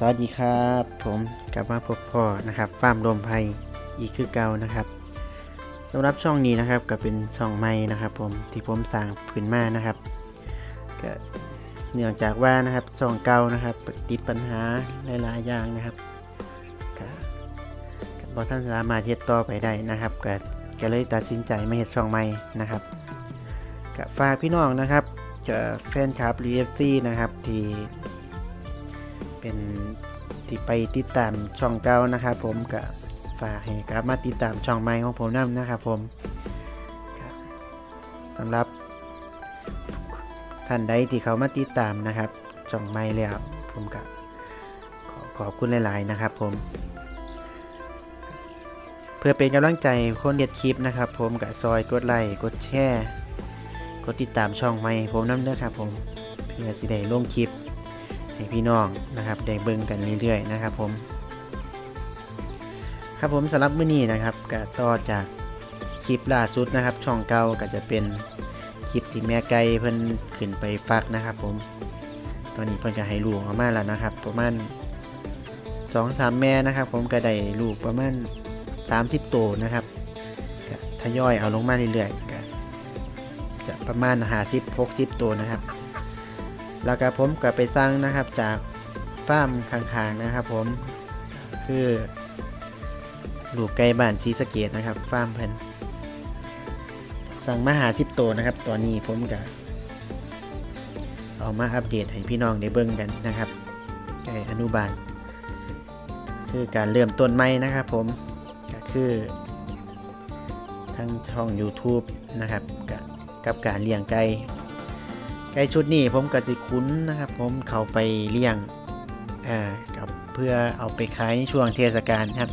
สวัสดีครับ ผมกลับมาพบพ่อนะครับฟาร์มรวมภัยอีกคือเก่านะครับสำหรับช่องนี้นะครับก็เป็นช่องใหม่นะครับ ผมที่ผมสร้างขึ้นมานะครับก็เนื่องจากว่านะครับช่องเก่านะครับ ติดปัญหาหลายๆอย่างนะครับก็บอท่านสามารถเฮ็ดต่อไปได้นะครับก็ก็เลยตัดสินใจมาเฮ็ดช่องใหม่นะครับก็ฝากพี่น้องนะครับจะแฟนคลับรีเอฟซีนะครับที่ เป็นที่ไปติดตามช่องเก่านะครับผมก็ฝากให้กลับมาติดตามช่องใหม่ของผมนํนะครับผมสำหรับท่านใดที่เขามาติดตามนะครับช่องใหม่แล้วผมก็ขอขอบคุณหลาย ๆ นะครับผม เพื่อเป็นกำลังใจคนเด็ดคลิปนะครับผมกับซอยกดไลค์กดแชร์กดติดตามช่องใหม่ผมน้ำเด้อครับผมเพื่อสิได้ลงคลิป ให้พี่น้องนะครับได้เบิ่งกันเรื่อยๆนะครับผม ครับผมสำหรับมื้อนี้นะครับก็ต่อจากคลิปล่าสุดนะครับ ช่องเก่าก็จะเป็นคลิปที่แม่ไก่เพิ่นขึ้นไปฟักนะครับ ผม ตอนนี้เพิ่นก็ให้ลูกออกมาแล้วนะครับ ประมาณสองสามแม่นะครับ ผมก็ได้ลูกประมาณ30ตัวนะครับก็ทยอยเอาลงมาเรื่อยๆก็จะประมาณ50 60ตัวนะครับ แล้วก็ผมก็ไปสั่งนะครับจากฟาร์มข้างๆนะครับ ผมคือลูกไก่บ้านซีสเกตนะครับ ฟาร์มเพิ่นสั่งมาหาสิบตัวนะครับตอนนี้ผมก็เอามาอัปเดตให้พี่น้องได้เบิ่งกันนะครับไก่อนุบาล คือการเริ่มต้นใหม่นะครับ ผมก็คือทั้งช่อง YouTube นะครับกับกับการเลี้ยงไก่ ไก่ชุดนี้ผมก็จะคุ้นนะครับ ผมเขาไปเลี้ยงอ่ากับเพื่อเอาไปขายในช่วงเทศกาลครับ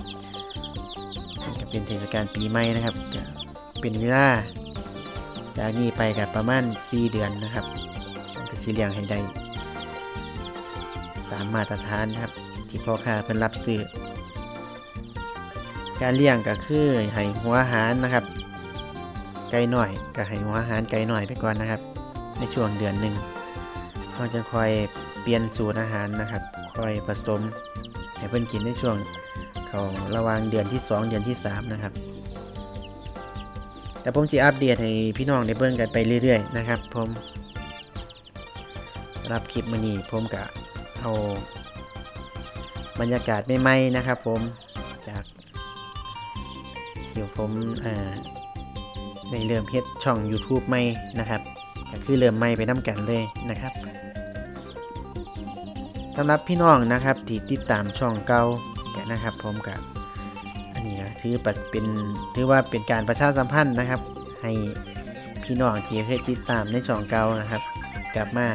ซึ่งก็เป็นเทศกาลปีใหม่นะครับเป็นเวลาจากนี้ไปกับประมาณ 4 เดือนนะครับก็สิเลี้ยงให้ได้ตามมาตรฐานครับ ที่พ่อค้าเพิ่นรับซื้อการเลี้ยงก็คือให้หัวอาหารนะครับ ไก่หน่อยก็ให้หัวอาหารไก่หน่อยไปก่อนนะครับ ในช่วงเดือนหนึ่งเราจะคอยเปลี่ยนสูตรอาหารนะครับ คอยผสมให้เพิ่นกินในช่วงเขาระหว่างเดือนที่ 2 เดือนที่ 3 นะครับ แต่ผมจะอัปเดตให้พี่น้องได้เบิ่งกันไปเรื่อยๆนะครับ ผมรับคลิปมื้อนี้ผมก็เอาบรรยากาศใหม่ๆนะครับ ผมจากที่ผมอ่าได้เริ่มเฮ็ดช่อง YouTube ใหม่นะครับ ก็คือเริ่มไม่ไปน้ำกันเลยนะครับสำหรับพี่น้องนะครับที่ติดตามช่องเก่าแกนะครับผมกับอันนี้ก็ถือเป็นถือว่าเป็นการประชาสัมพันธ์นะครับ ให้พี่น้องที่เคยติดตามในช่องเก่านะครับ กลับมา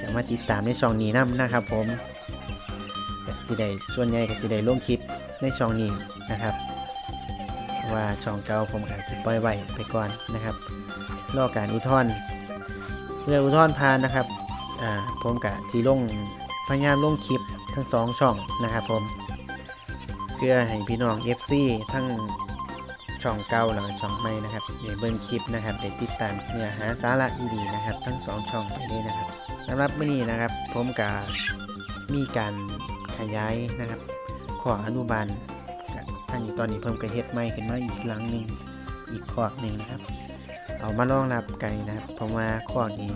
กลับมาติดตามในช่องนี้นํนะครับ ผมสิได้ส่วนใหญ่ก็สิได้ลงคลิปในช่องนี้นะครับ ว่าช่องเก่าผมอาจจะปล่อยไว้ไปก่อนนะครับรอการอุทธรณ์เพื่ออุทธรณ์ผ่านนะครับอ่าผมกะสีลงพยายามลงคลิปทั้งสองช่องนะครับผมเพื่อให้พี่น้อง FC ทั้งช่องเก่าแล้วก็ช่องใหม่นะครับได้เบิ่งคลิปนะครับได้ติดตามเนื้อหาสาระดีๆนะครับ ทั้งสองช่องไปเลยนะครับสำหรับมื้อนี้นะครับ ผมกะมีการขยายนะครับขออนุบาล กะท่านนี้ตอนนี้เพิ่มกระเฮ็ดใหม่ขึ้นมาอีกหลังหนึ่งอีกขอกหนึ่งนะครับ เอามารองรับไก่นะครับ เพราะว่าคอกนี้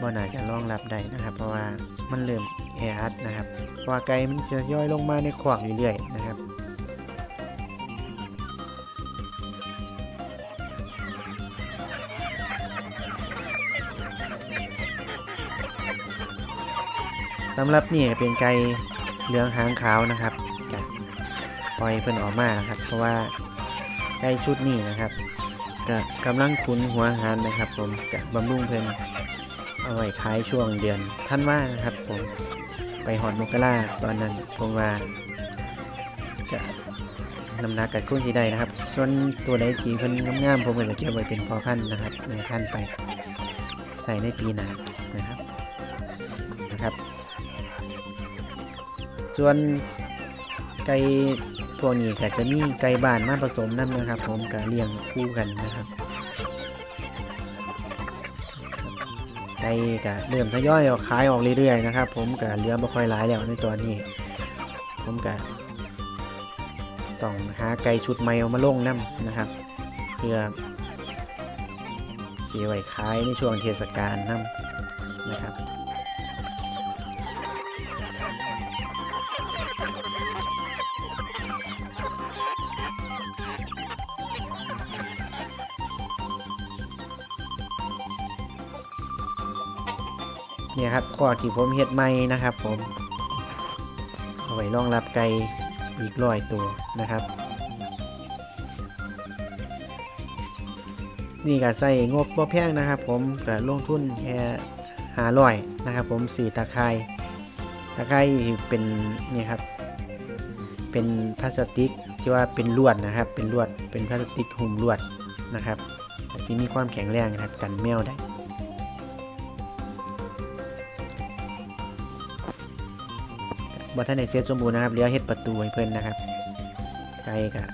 บ่น่าจะรองรับได้นะครับ เพราะว่ามันเริ่มแออัดนะครับเพราะว่าไก่มันจะย่อยลงมาในคอกเรื่อยๆนะครับ สำหรับนี่เป็นไก่เหลืองหางขาวนะครับ ปล่อยเพิ่นออกมานะครับ เพราะว่าไก่ชุดนี้นะครับก็กำลังคุ้นหัวหารนะครับผมกับบำรุงเพิ่นเอาไว้ขายช่วงเดือนท่านว่านะครับผมไปหอดมกราตอนนั้นผมว่าจะน้ำหนักกัดคุ้นสีได้นะครับ ส่วนตัวใดที่เพิ่นงามๆผมก็จะเก็บไว้เป็นพอพันนะครับในพันไปใส่ในปีหน้านะครับนะครับ ส่วนไก่ พวกนี้ก็จะมีไก่บ้านมาผสมนั่นนะครับ ผมก็เลี้ยงคู่กันนะครับไก่ก็เริ่มทยอยออกขายออกเรื่อยๆนะครับ ผมก็เหลือบ่ค่อยหลายแล้วในตัวนี้ ผมก็ต้องหาไก่ชุดใหม่เอามาลงน้ำนะครับ เพื่อสีไว้ขายในช่วงเทศกาลน้ำนะครับ เนี่ยครับข้อที่ผมเฮ็ดใหม่นะครับ ผมเอาไว้รองรับไก่อีกร้อยตัวนะครับ นี่ก็ใส่งบบ่แพงนะครับ ผมก็ลงทุนแค่หาร้อยนะครับ ผมสี่ตะไคร้ตะไคร้เป็นนี่ครับ เป็นพลาสติกที่ว่าเป็นลวดนะครับ เป็นลวดเป็นพลาสติกหุ้มลวดนะครับที่มีความแข็งแรงนะครับกันแมวได้ บ่ท่านในเซตสมบูรณ์นะครับเหลือเฮ็ดประตูให้เพิ่นนะครับ ไก่กะ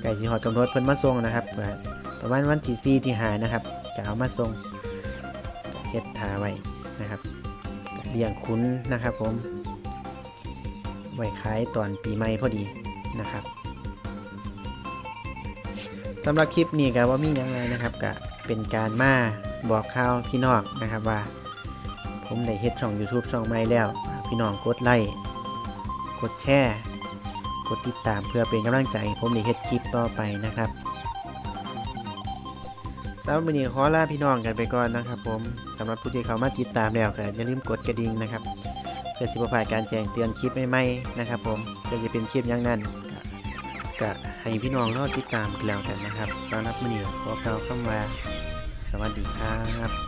ไก่สิฮอดกำหนดเพิ่นมาส่งนะครับประมาณวันที่4ที่5นะครับจะเอามาส่งเฮ็ดทาไว้นะครับเลี้ยงขุนนะครับ ผมไว้ขายตอนปีใหม่พอดีนะครับสำหรับคลิปนี้ก็ว่ามีหยังไงนะครับก็เป็นการมาบอกข่าวพี่น้องนะครับว่า ผมได้เฮ็ดช่อง YouTube ช่องใหม่แล้ว พี่น้องกดไลค์กดแชร์กดติดตามเพื่อเป็นกำลังใจ ผมได้เฮ็ดคลิปต่อไปนะครับสำหรับวันนี้ขอลาพี่น้องกันไปก่อนนะครับ ผมสำหรับผู้ที่เข้ามาติดตามแล้วก็อย่าลืมกดกระดิ่งนะครับเพื่อสิบ่พาดการแจ้งเตือนคลิปใหม่ๆนะครับ ผมเพื่อจะเป็นคลิปอย่างนั้นก็ก็ให้พี่น้องรอติดตามกันแล้วกันนะครับสำหรับวันนี้ขอกล่าวคำว่า สวัสดีครับ